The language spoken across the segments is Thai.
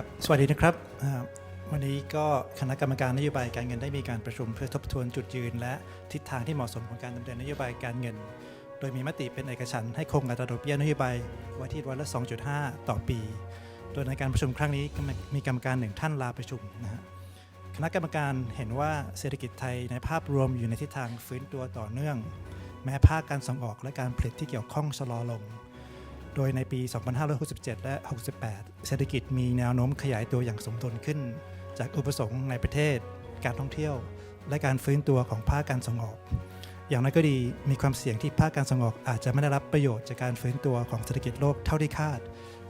ครับ สวัสดีนะครับ วันนี้ก็คณะกรรมการนโยบายการเงินได้มีการประชุมเพื่อทบทวนจุดยืน และทิศทางที่เหมาะสมของการดำเนินนโยบายการเงิน โดยมีมติเป็นเอกฉันท์ให้คงอัตราดอกเบี้ยนโยบายไว้ที่ร้อยละ 2.5 ต่อปี โดยในการประชุมครั้งนี้มีกรรมการหนึ่งท่านลาประชุมนะฮะคณะกรรมการเห็นว่าเศรษฐกิจไทยในภาพรวมอยู่ในทิศทางฟื้นตัวต่อเนื่อง แม้ภาคการส่งออกและการผลิตที่เกี่ยวข้องชะลอลง โดยในปี 2567 และ 68 เศรษฐกิจมีแนวโน้มขยายตัวอย่างสมดุลขึ้น จากอุปสงค์ในประเทศ การท่องเที่ยว และการฟื้นตัวของภาคการส่งออก อย่างไรก็ดีมีความเสี่ยงที่ภาคการส่งออกอาจจะไม่ได้รับประโยชน์จากการฟื้นตัวของเศรษฐกิจโลกเท่าที่คาด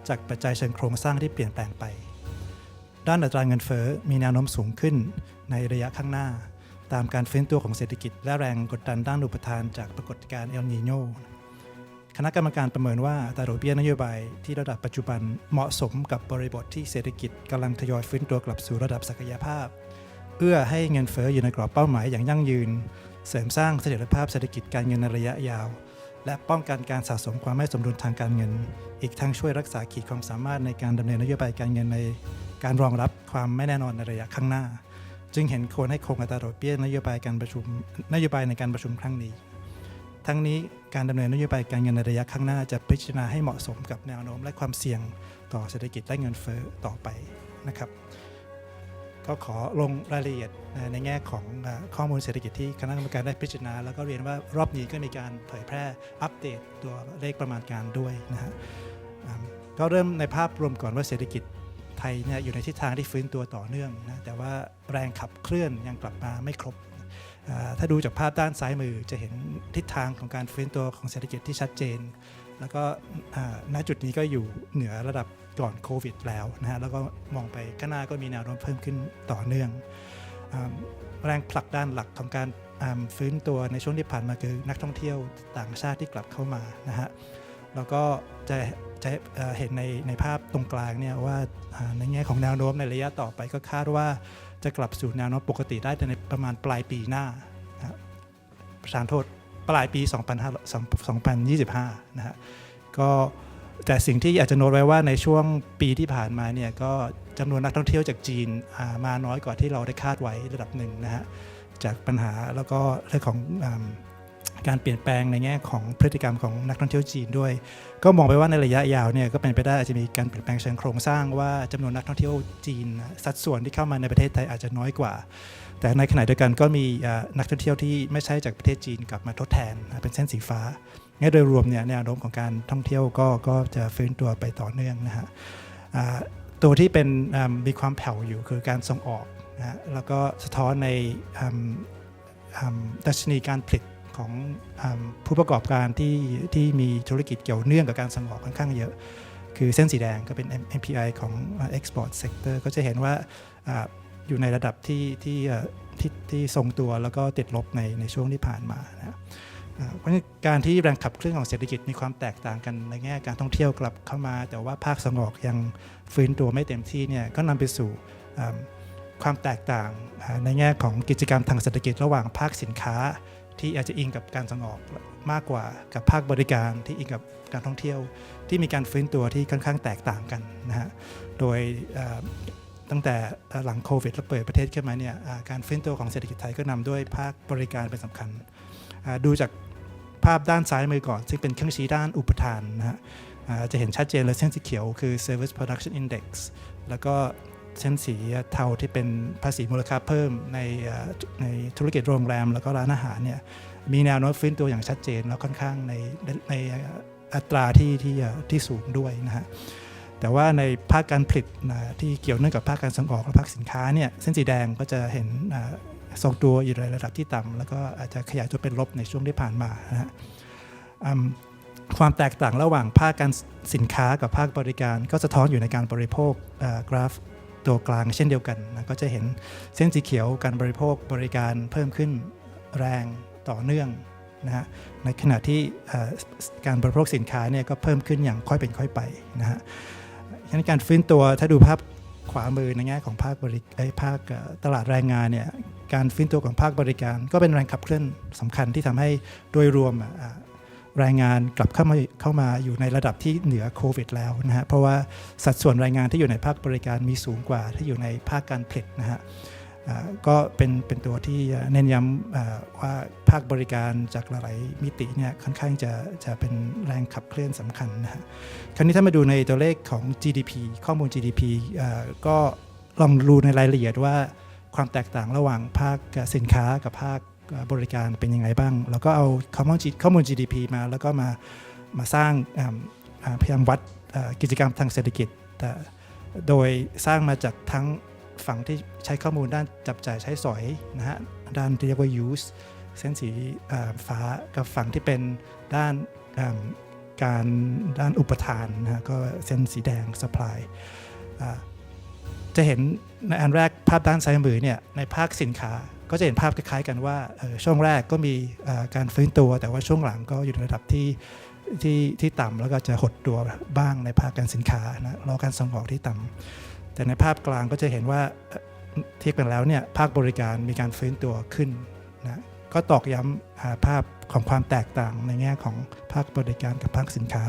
จากปัจจัยเชิงโครงสร้างที่เปลี่ยนแปลงไป ด้านอัตราเงินเฟ้อมีแนวโน้มสูงขึ้นในระยะข้างหน้า ตามการฟื้นตัวของเศรษฐกิจและแรงกดดันด้านอุปทานจากปรากฏการณ์เอลนีโญ คณะกรรมการประเมินว่าอัตราดอกเบี้ยนโยบายที่ระดับปัจจุบันเหมาะสมกับบริบทที่เศรษฐกิจกำลังทยอยฟื้นตัวกลับสู่ระดับศักยภาพ เอื้อให้เงินเฟ้ออยู่ในกรอบเป้าหมายอย่างยั่งยืน เสริมสร้างเสถียรภาพเศรษฐกิจการเงินในระยะยาว และป้องกันการสะสมความไม่สมดุลทางการเงิน อีกทั้งช่วยรักษาขีดความสามารถในการดำเนินนโยบายการเงินในการรองรับความไม่แน่นอนในระยะข้างหน้า จึงเห็นควรให้คงอัตราดอกเบี้ยนโยบายการประชุมนโยบายในการประชุมครั้งนี้ ทั้งนี้การดำเนินนโยบายการเงินในระยะข้างหน้าจะพิจารณาให้เหมาะสมกับแนวโน้มและความเสี่ยงต่อเศรษฐกิจและเงินเฟ้อต่อไปนะครับ ก็ขอลงรายละเอียดในแง่ของข้อมูลเศรษฐกิจที่คณะกรรมการได้พิจารณา แล้วก็เรียนว่ารอบนี้ก็มีการเผยแพร่อัปเดตตัวเลขประมาณการด้วยนะฮะก็เริ่มในภาพรวมก่อนว่าเศรษฐกิจไทยเนี่ยอยู่ในทิศทางที่ฟื้นตัวต่อเนื่องนะแต่ว่าแรงขับเคลื่อนยังกลับมาไม่ครบ ถ้าดูจากภาพด้านซ้ายมือจะเห็นทิศทางของการฟื้นตัวของเศรษฐกิจที่ชัดเจน แล้วก็ณจุดนี้ก็อยู่เหนือระดับก่อนโควิดแล้วนะฮะแล้วก็มองไปข้างหน้าก็มีแนวโน้มเพิ่มขึ้นต่อเนื่องแรงผลักดันหลักของการฟื้นตัวในช่วงที่ผ่านมาคือนักท่องเที่ยวต่างชาติที่กลับเข้ามานะฮะแล้วก็จะจะเห็นในในภาพตรงกลางเนี่ยว่าในแง่ของแนวโน้มในระยะต่อไปก็คาดว่า จะกลับสู่แนวโน้มปกติได้ในประมาณปลายปีหน้าประธานโทษปลายปี 2025นะฮะก็แต่สิ่งที่อาจจะโน้ตไว้ว่าในช่วงปีที่ผ่านมาเนี่ยก็จำนวนนักท่องเที่ยวจากจีนมาน้อยกว่าที่เราได้คาดไว้ระดับหนึ่งนะฮะจากปัญหาแล้วก็เรื่องของ การเปลี่ยนแปลงในแง่ของพฤติกรรมของนักท่องเที่ยวจีนด้วย ก็มองไปว่าในระยะยาวเนี่ยก็เป็นไปได้อาจจะมีการเปลี่ยนแปลงเชิงโครงสร้างว่าจำนวนนักท่องเที่ยวจีน สัดส่วนที่เข้ามาในประเทศไทยอาจจะน้อยกว่า แต่ในขณะเดียวกันก็มีนักท่องเที่ยวที่ไม่ใช่จากประเทศจีนกลับมาทดแทนเป็นเส้นสีฟ้างั้นโดยรวมเนี่ยแนวโน้มของการท่องเที่ยวก็ก็จะฟื้นตัวไปต่อเนื่องนะฮะตัวที่เป็นมีความแผ่วอยู่คือการส่งออกนะแล้วก็สะท้อนในดัชนีการผลิต ของผู้ประกอบการที่ที่มีธุรกิจเกี่ยวเนื่องกับการส่งออกค่อนข้างเยอะ คือเส้นสีแดงก็เป็น MPI ของ export sector ก็จะเห็นว่าอยู่ในระดับที่ที่ที่ที่ทรงตัวแล้วก็ติดลบในในช่วงที่ผ่านมานะเพราะการที่แรงขับเคลื่อนของเศรษฐกิจมีความแตกต่างกันในแง่การท่องเที่ยวกลับเข้ามา แต่ว่าภาคส่งออกยังฟื้นตัวไม่เต็มที่เนี่ยก็นำไปสู่ความแตกต่างในแง่ของกิจกรรมทางเศรษฐกิจระหว่างภาคสินค้า ที่อาจจะอิงกับการส่งออกมากกว่ากับภาคบริการที่อิงกับการท่องเที่ยว ที่มีการฟื้นตัวที่ค่อนข้างแตกต่างกันนะฮะโดยตั้งแต่หลังโควิดแล้วเปิดประเทศขึ้นมาเนี่ยการฟื้นตัวของเศรษฐกิจไทยก็นำด้วยภาคบริการเป็นสำคัญ ดูจากภาพด้านซ้ายมือก่อน ซึ่งเป็นเครื่องชี้ด้านอุปทานนะฮะจะเห็นชัดเจนเลยเส้นสีเขียวคือ Service Production Index แล้วก็ เส้นสีเทาที่เป็นภาษีมูลค่าเพิ่มในในธุรกิจโรงแรม แล้วก็ร้านอาหารเนี่ยมีแนวโน้มฟื้นตัวอย่างชัดเจน แล้วค่อนข้างในในอัตราที่ที่ที่สูงด้วยนะฮะแต่ว่าในภาคการผลิตนะที่เกี่ยวเนื่องกับภาคการส่งออกและภาคสินค้าเนี่ยเส้นสีแดงก็จะเห็นทรงตัวอยู่ในระดับที่ต่ำแล้วก็อาจจะขยายตัวเป็นลบในช่วงที่ผ่านมานะฮะความแตกต่างระหว่างภาคการสินค้ากับภาคบริการ ก็สะท้อนอยู่ในการบริโภคกราฟ ตัวกลางเช่นเดียวกันนะก็จะเห็นเส้นสีเขียวการบริโภคบริการเพิ่มขึ้นแรงต่อเนื่องนะฮะในขณะที่การบริโภคสินค้าเนี่ยก็เพิ่มขึ้นอย่างค่อยเป็นค่อยไปนะฮะฉะนั้นการฟื้นตัวถ้าดูภาพขวามือในแง่ของภาคบริภาคตลาดแรงงานเนี่ยการฟื้นตัวของภาคบริการ ก็เป็นแรงขับเคลื่อนสำคัญที่ทำให้โดยรวม รายงานกลับเข้ามาเข้ามาอยู่ในระดับที่เหนือโควิดแล้วนะฮะเพราะว่าสัดส่วนรายงานที่อยู่ในภาคบริการมีสูงกว่าที่อยู่ในภาคการผลิตนะฮะก็เป็นเป็นตัวที่เน้นย้ำว่าภาคบริการจากหลายมิติเนี่ยค่อนข้างจะจะเป็นแรงขับเคลื่อนสำคัญนะฮะคราวนี้ถ้ามาดูในตัวเลขของ GDP ข้อมูล GDP ก็ลองดูในรายละเอียดว่าความแตกต่างระหว่างภาคสินค้ากับภาค บริการเป็นยังไงบ้าง แล้วก็เอาข้อมูลข้อมูล GDP มาแล้วก็มามาสร้างพยายามวัดกิจกรรมทางเศรษฐกิจแต่โดยสร้างมาจากทั้งฝั่งที่ใช้ข้อมูลด้านจับจ่ายใช้สอยนะฮะด้านที่เรียกว่า use เส้นสีฟ้ากับฝั่งที่เป็นด้านการด้านอุปทานนะฮะก็เส้นสีแดง supply จะเห็นในอันแรกภาพด้านซ้ายมือเนี่ยในภาคสินค้า ก็จะเห็นภาพคล้ายๆกันว่าช่วงแรกก็มีการฟื้นตัว แต่ว่าช่วงหลังก็อยู่ในระดับที่ที่ที่ต่ำแล้วก็จะหดตัวบ้างในภาคการสินค้านะรอการส่งออกที่ต่ำแต่ในภาพกลางก็จะเห็นว่าเอ่เทียบกันแล้วเนี่ยภาคบริการมีการฟื้นตัวขึ้นนะก็ตอกย้ำหาภาพของความแตกต่างในแง่ของภาคบริการกับภาคสินค้า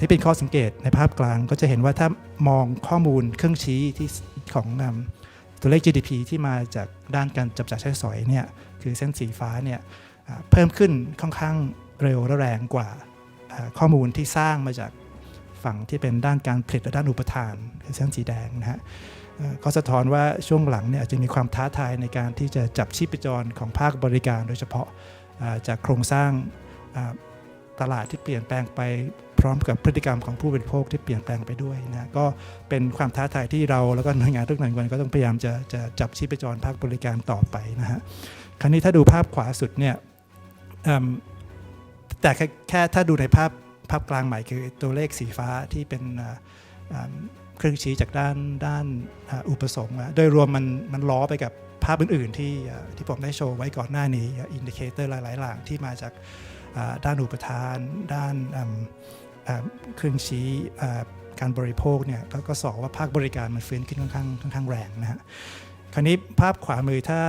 ที่เป็นข้อสังเกตในภาพกลางก็จะเห็นว่าถ้ามองข้อมูลเครื่องชี้ที่ของนำ ตัวเลข GDP ที่มาจากด้านการจับจ่ายใช้สอยเนี่ยคือเส้นสีฟ้าเนี่ยเพิ่มขึ้นค่อนข้างเร็วและแรงกว่าข้อมูลที่สร้างมาจากฝั่งที่เป็นด้านการผลิตและด้านอุปทานคือเส้นสีแดงนะฮะเอ่อก็สะท้อนว่าช่วงหลังเนี่ยอาจจะมีความท้าทายในการที่จะจับชีพจรของภาคบริการ โดยเฉพาะจากโครงสร้างตลาดที่เปลี่ยนแปลงไป ร้อมกับพฤติกรรมของผู้บริโภคที่เปลี่ยนแปลงไปด้วยนะก็เป็นความท้าทายที่เราแล้วก็หน่วยงานทุกหน่วยงานก็ต้องพยายามจะจะจับชีพจรภาคบริการต่อไปนะฮะคราวนี้ถ้าดูภาพขวาสุดเนี่ยแต่แค่แค่ถ้าดูในภาพภาพกลางใหม่คือตัวเลขสีฟ้าที่เป็นเครื่องชี้จากด้านด้านอุปสงค์โดยรวมมันมันล้อไปกับภาพอื่น ๆ ที่ที่ผมได้โชว์ไว้ก่อนหน้านี้อินดิเคเตอร์หลายๆหลังที่มาจากด้านอุปทาน ด้านอ เครื่องชี้การบริโภคเนี่ยก็ก็สอว่าภาคบริการมันฟื้นขึ้นค่อนข้างค่อนข้างแรงนะฮะคราวนี้ภาพขวามือถ้า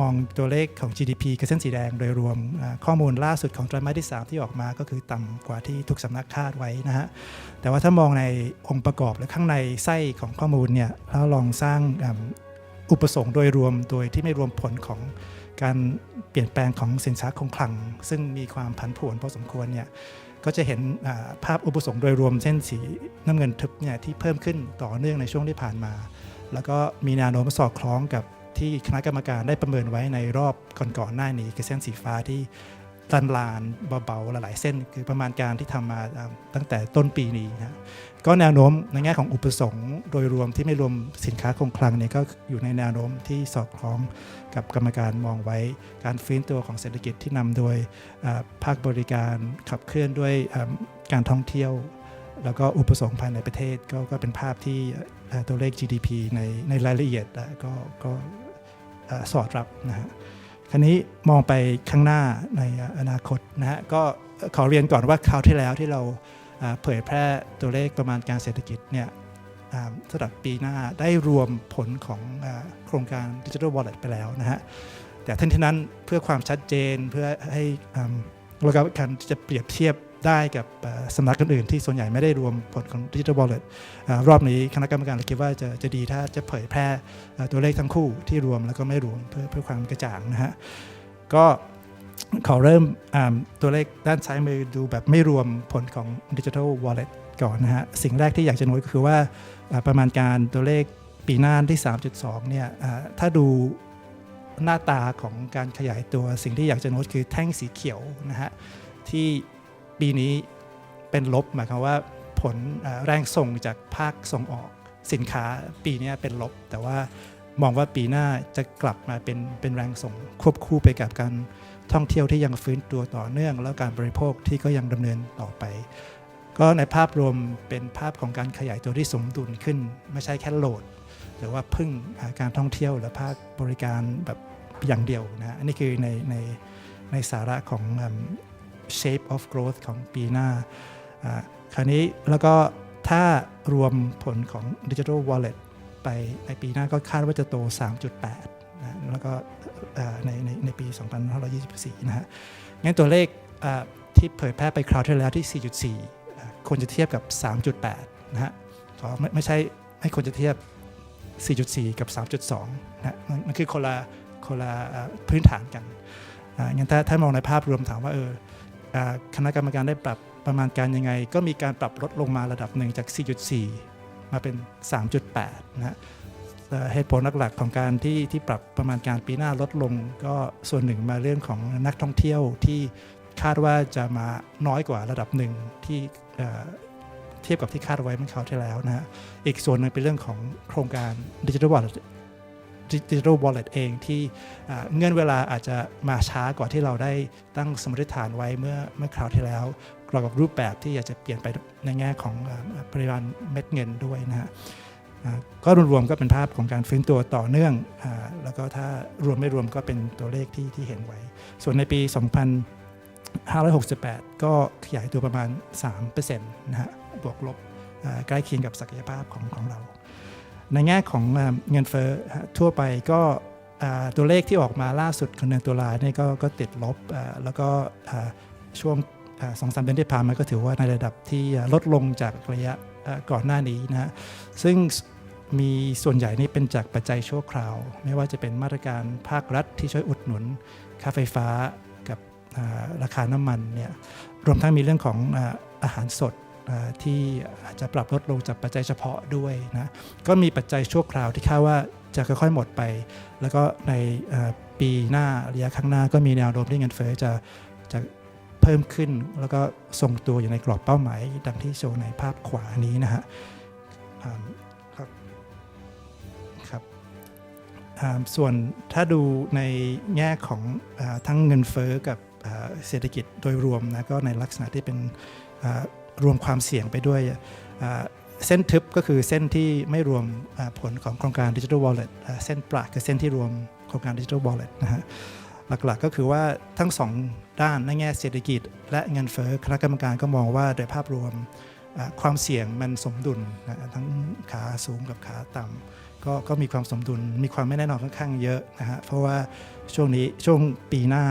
มองตัวเลขของ GDP กับเส้นสีแดงโดยรวมข้อมูลล่าสุดของไตรมาสที่ 3 ที่ออกมาก็คือต่ำกว่าที่ทุกสำนักคาดไว้นะฮะ แต่ว่าถ้ามองในองค์ประกอบและข้างในไส้ของข้อมูลเนี่ยแล้วลองสร้างอุปสงค์โดยรวมโดยที่ไม่รวมผลของการเปลี่ยนแปลงของสินค้าคงคลัง ซึ่งมีความผันผวนพอสมควรเนี่ย ก็จะเห็นภาพอุปสงค์โดยรวมเส้นสีน้ำเงินทึบเนี่ยที่เพิ่มขึ้นต่อเนื่องในช่วงที่ผ่านมา แล้วก็มีแนวโน้มสอดคล้องกับที่คณะกรรมการได้ประเมินไว้ในรอบก่อนๆหน้านี้คือเส้นสีฟ้าที่ ลันลานเบาๆหลายๆเส้น คือประมาณการที่ทำมาอ่าตั้งแต่ต้นปีนี้นะก็แนวโน้มในแง่ของอุปสงค์โดยรวมที่ไม่รวมสินค้าคงคลังเนี่ยก็อยู่ในแนวโน้มที่สอดคล้องกับกรรมการมองไว้การฟื้นตัวของเศรษฐกิจที่นำโดยภาคบริการขับเคลื่อนด้วยการท่องเที่ยว แล้วก็อุปสงค์ภายในประเทศก็ก็เป็นภาพที่ตัวเลข GDP ในในรายละเอียดก็ก็สอดรับนะฮะ คราวนี้มองไปข้างหน้าในอนาคตนะฮะก็ขอเรียนก่อนว่าคราวที่แล้วที่เราเผยแพร่ตัวเลขประมาณการเศรษฐกิจเนี่ยสำหรับปีหน้าได้รวมผลของอโครงการ Digital Wallet ไปแล้วนะฮะแต่ทั้งที่นั้นเพื่อความชัดเจนเพื่อให้อืมแล้วก็การจะเปรียบเทียบ ได้กับสำนักอื่นๆที่ส่วนใหญ่ไม่ได้รวมผลของ Digital Wallet รอบนี้คณะกรรมการเราคิดว่าจะจะดีถ้าจะเผยแพร่ตัวเลขทั้งคู่ที่รวมแล้วก็ไม่รวมเพื่อเพื่อความกระจ่างนะฮะก็ขอเริ่มตัวเลขด้านซ้ายมือดูแบบไม่รวมผลของ Digital Wallet ก่อนนะฮะสิ่งแรกที่อยากจะโน้ตก็คือว่าประมาณการตัวเลขปีหน้าที่ 3.2 เนี่ยถ้าดูหน้าตาของการขยายตัวสิ่งที่อยากจะโน้ตคือแท่งสีเขียวนะฮะที่ ปีนี้เป็นลบหมายความว่าผลแรงส่งจากภาคส่งออกสินค้าปีนี้เป็นลบ แต่ว่ามองว่าปีหน้าจะกลับมาเป็นเป็นแรงส่งควบคู่ไปกับการท่องเที่ยวที่ยังฟื้นตัวต่อเนื่อง แล้วการบริโภคที่ก็ยังดำเนินต่อไป ก็ในภาพรวมเป็นภาพของการขยายตัวที่สมดุลขึ้น ไม่ใช่แค่โหลด หรือว่าพึ่งาการท่องเที่ยวและภาคบริการแบบอย่างเดียวนะอันนี้คือในในในสาระของ shape of growth ของปีหน้า คราวนี้แล้วก็ถ้ารวมผลของ digital wallet ไปในปีหน้าก็คาดว่าจะโต 3.8นะแล้วก็ในในในปี 2524 นะฮะ งั้นตัวเลขที่เผยแพร่ไปคราวที่แล้วที่ 4.4 ควรจะเทียบกับ 3.8 นะฮะขอไม่ไม่ใช่ไม่ควรจะเทียบ 4.4 กับ 3.2 นะฮะมันมันคือคนละคนละพื้นฐานกันงั้นถ้าถ้ามองในภาพรวมถามว่าเอออ่า คณะกรรมการได้ปรับประมาณการยังไง ก็มีการปรับลดลงมาระดับหนึ่งจาก 4.4 มาเป็น 3.8 นะฮะเหตุผลหลักๆของการที่ที่ปรับประมาณการปีหน้าลดลง ก็ส่วนหนึ่งมาเรื่องของนักท่องเที่ยวที่คาดว่าจะมาน้อยกว่าระดับหนึ่งที่เทียบกับที่คาดไว้เมื่อคราวที่แล้วนะฮะอีกส่วนหนึ่งเป็นเรื่องของโครงการ Digital Wallet Digital Wallet เองที่เงื่อนเวลาอาจจะมาช้ากว่าที่เราได้ตั้งสมมติฐานไว้เมื่อเมื่อคราวที่แล้วกรอบกับรูปแบบที่อยากจะเปลี่ยนไปในแง่ของปริมาณเม็ดเงินด้วยนะฮะก็รวมๆก็เป็นภาพของการฟื้นตัวต่อเนื่องอแล้วก็ถ้ารวมไม่รวมก็เป็นตัวเลขที่ที่เห็นไว้ ส่วนในปี 2568 ก็ขยายตัวประมาณ 3%นะฮะบวกลบใกล้เคียงกับศักยภาพของของเรา ในแง่ของเงินเฟ้อทั่วไปก็ตัวเลขที่ออกมาล่าสุดของเดือนตุลาเนี่ยก็ก็ติดลบแล้วก็ช่วงสองสามเดือนที่ผ่านมาก็ถือว่าในระดับที่ลดลงจากระยะก่อนหน้านี้นะซึ่งมีส่วนใหญ่นี่เป็นจากปัจจัยชั่วคราว ไม่ว่าจะเป็นมาตรการภาครัฐที่ช่วยอุดหนุน ค่าไฟฟ้ากับราคาน้ำมันเนี่ยรวมทั้งมีเรื่องของอาหารสด อ่าที่อาจจะปรับลดลงจากปัจจัยเฉพาะด้วยนะก็มีปัจจัยชั่วคราวที่คาดว่าจะค่อยๆหมดไป แล้วก็ในปีหน้าระยะข้างหน้าก็มีแนวโน้มที่เงินเฟ้อจะจะเพิ่มขึ้น แล้วก็ทรงตัวอยู่ในกรอบเป้าหมาย ดังที่โชว์ในภาพขวานี้นะฮะครับครับส่วนถ้าดูในแง่ของอทั้งเงินเฟ้อกับเศรษฐกิจโดยรวมนะก็ในลักษณะที่เป็น รวมความเสี่ยงไปด้วยเส้นทึบก็คือเส้นที่ไม่รวมผลของโครงการ Digital Wallet อ่าเส้นประคือเส้นที่รวมโครงการ Digital Wallet นะฮะหลักๆก็คือว่าทั้งสองด้านในแง่เศรษฐกิจ และเงินเฟ้อคณะกรรมการก็มองว่าโดยภาพรวมความเสี่ยงมันสมดุลนะทั้งขาสูงกับขาต่ำก็ก็มีความสมดุลมีความไม่แน่นอนค่อนข้างเยอะนะฮะเพราะว่าช่วงนี้ช่วงปีหน้า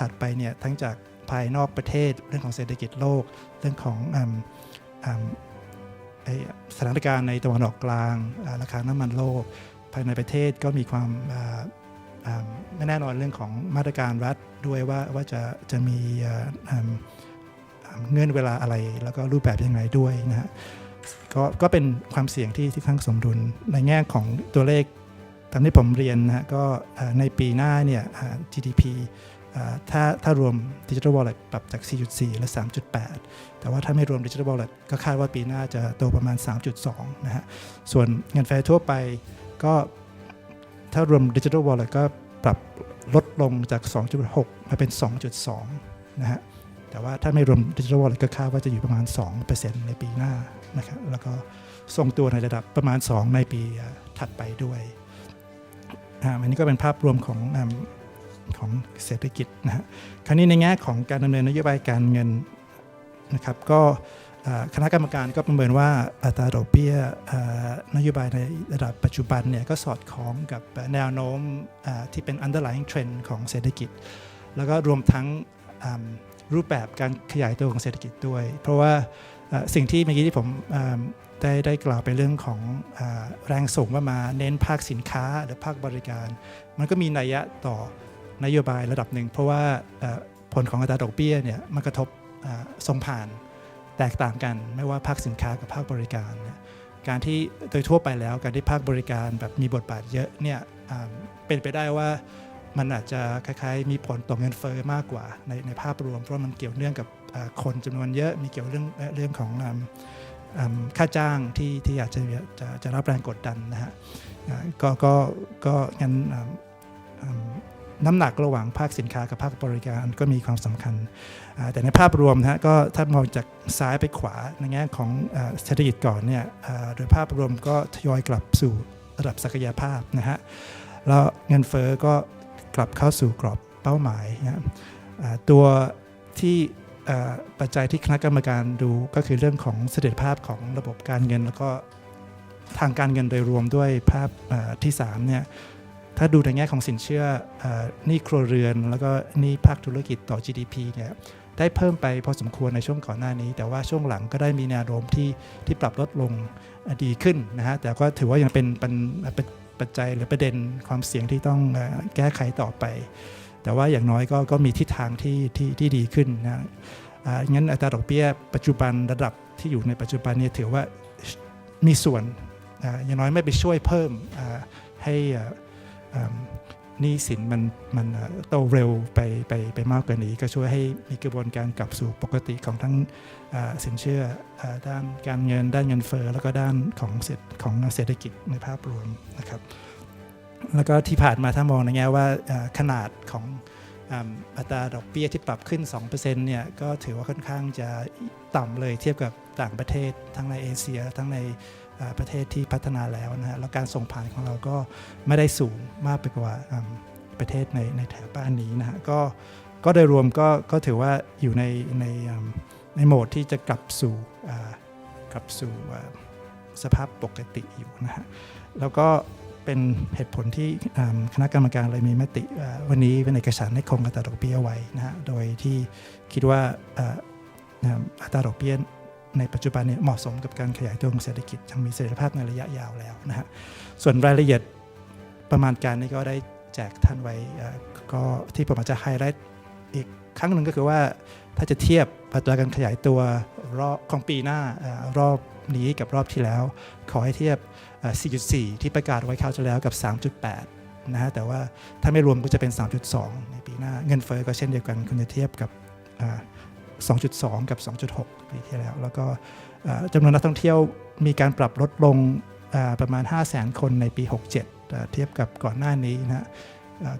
ถัดไปเนี่ยทั้งจาก ภายนอกประเทศ เรื่องของเศรษฐกิจโลก เรื่องของออสถานการณ์ในตะวันออกกลาง ราคาน้ำมันโลก ภายในประเทศก็มีความไม่แน่นอนเรื่องของมาตรการรัฐด้วยว่าว่าจะจะมีเงื่อนเวลาอะไร แล้วก็รูปแบบยังไงด้วยนะฮะก็ก็เป็นความเสี่ยงที่ที่ค่อนข้างสมดุลในแง่ของตัวเลขตามที่ผมเรียนนะฮะก็ในปีหน้าเนี่ย GDP ถ้าถ้ารวม Digital Wallet ปรับจาก 4.4และ3.8 แต่ว่าถ้าไม่รวม Digital Wallet ก็คาดว่าปีหน้าจะโตประมาณ 3.2 นะฮะ ส่วนเงินแฟทั่วไปก็ถ้ารวม Digital Wallet ก็ปรับลดลงจาก 2.6 มาเป็น 2.2 นะฮะ แต่ว่าถ้าไม่รวมดิจิทัลวอลเล็ตก็คาดว่าจะอยู่ประมาณ 2%ในปีหน้านะครับ แล้วก็ทรงตัวในระดับประมาณ 2 ในปีถัดไปด้วยอันนี้ก็เป็นภาพรวมของ ของเศรษฐกิจนะฮะคราวนี้ในแง่ของการดำเนินนโยบายการเงินนะครับก็คณะกรรมการก็ประเมินว่าอัตราดอกเบี้ยนโยบายในระดับปัจจุบันเนี่ยก็สอดคล้องกับแนวโน้มที่เป็น underlying trend ของเศรษฐกิจ แล้วก็รวมทั้งรูปแบบการขยายตัวของเศรษฐกิจด้วย เพราะว่าสิ่งที่เมื่อกี้ที่ผมได้ได้กล่าวไปเรื่องของอแรงส่งว่ามาเน้นภาคสินค้าหรือภาคบริการ มันก็มีนัยยะต่อ นโยบายระดับหนึ่ง เพราะว่าผลของอัตราดอกเบี้ยเนี่ยมันกระทบอ่าส่งผ่านแตกต่างกันไม่ว่าภาคสินค้ากับภาคบริการเนี่ยการที่โดยทั่วไปแล้วการที่ภาคบริการแบบมีบทบาทเยอะเนี่ยเป็นไปได้ว่ามันอาจจะคล้ายๆมีผลต่อเงินเฟอ้อมากกว่าในในภาพรวม เพราะมันเกี่ยวเนื่องกับคนจำนวนเยอะมีเกี่ยวเรื่องเรื่องของค่าจ้างที่ที่อยากจะจะจะรับแรงกดดันนะฮะก็ก็ก็งั้น น้ำหนักระหว่างภาคสินค้ากับภาคบริการก็มีความสำคัญ แต่ในภาพรวมนะฮะก็ถ้ามองจากซ้ายไปขวาในแง่ของเศรษฐกิจก่อนเนี่ยโดยภาพรวมก็ทยอยกลับสู่ระดับศักยภาพนะฮะแล้วเงินเฟ้อก็กลับเข้าสู่กรอบเป้าหมายนะตัวที่ปัจจัยที่คณะกรรมการดูก็คือเรื่องของเสถียรภาพของระบบการเงิน แล้วก็ทางการเงินโดยรวมด้วยภาพที่3เนี่ย ถ้าดูในแง่ของสินเชื่อเอ่อหนี้ครัวเรือน แล้วก็หนี้ภาคธุรกิจต่อ GDP เนี่ยได้เพิ่มไปพอสมควรในช่วงก่อนหน้านี้ แต่ว่าช่วงหลังก็ได้มีแนวโน้มที่ที่ปรับลดลงดีขึ้นนะฮะแต่ก็ถือว่ายังเป็นปัญเป็นปัจจัยหรือประเด็นความเสี่ยงที่ต้องแก้ไขต่อไป แต่ว่าอย่างน้อยก็ก็มีทิศทางที่ที่ที่ดีขึ้นนะอ่างั้นอัตราดอกเบี้ยปัจจุบันระดับที่อยู่ในปัจจุบันเนี่ยถือว่ามีส่วนอย่างน้อยไม่ไปช่วยเพิ่มให้ นี้สินมันมันโตเร็วไปไปไปมากกว่านี้ ก็ช่วยให้มีกระบวนการกลับสู่ปกติของทั้งสินเชื่อด้านการเงินด้านเงินเฟ้อแล้วก็ด้านของเศรษฐของเศรษฐกิจในภาพรวมนะครับ แล้วก็ที่ผ่านมาถ้ามองในแง่ว่าขนาดของอัตราดอกเบี้ยที่ปรับขึ้น 2%เนี่ยก็ถือว่าค่อนข้างจะต่ำเลยเทียบกับต่างประเทศทั้งในเอเชียทั้งใน ประเทศที่พัฒนาแล้วนะฮะแล้วการส่งผ่านของเราก็ไม่ได้สูงมากไปกว่าประเทศในในแถบบ้านนี้นะฮะก็ก็โดยรวมก็ก็ถือว่าอยู่ในในในโหมดที่จะกลับสู่กลับสู่สภาพปกติอยู่นะฮะแล้วก็เป็นเหตุผลที่คณะกรรมการเลยมีมติวันนี้เป็นเอกสารให้คงอัตราดอกเบี้ยไว้นะฮะโดยที่คิดว่าอัตราดอกเบี้ย ในปัจจุบันเนี่ยเหมาะสมกับการขยายตัวของเศรษฐกิจยังมีเสถียรภาพในระยะยาวแล้วนะฮะส่วนรายละเอียดประมาณการนี้ก็ได้แจกท่านไว้ก็ที่ผมจะไฮไลท์อีกครั้งหนึ่งก็คือว่าถ้าจะเทียบอัตราการขยายตัวรอบของปีหน้ารอบนี้กับรอบที่แล้ว ขอให้เทียบ 4.4 ที่ประกาศไว้คราวที่แล้วกับ 3.8 นะฮะแต่ว่าถ้าไม่รวมก็จะเป็น 3.2 ในปีหน้าเงินเฟ้อก็เช่นเดียวกันคุณจะเทียบกับ 2.2 กับ 2.6 ปีที่แล้ว แล้วก็จำนวนนักท่องเที่ยวมีการปรับลดลงประมาณ 500,000 คนในปี 67 เทียบกับก่อนหน้านี้นะฮะ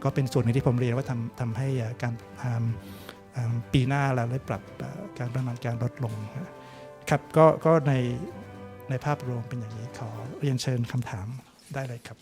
ก็เป็นส่วนหนึ่งที่ผมเรียนว่าทำทำให้การปีหน้าเราได้ปรับการประมาณการลดลงนะครับก็ก็ในในภาพรวมเป็นอย่างนี้ขอเรียนเชิญคำถามได้เลยครับ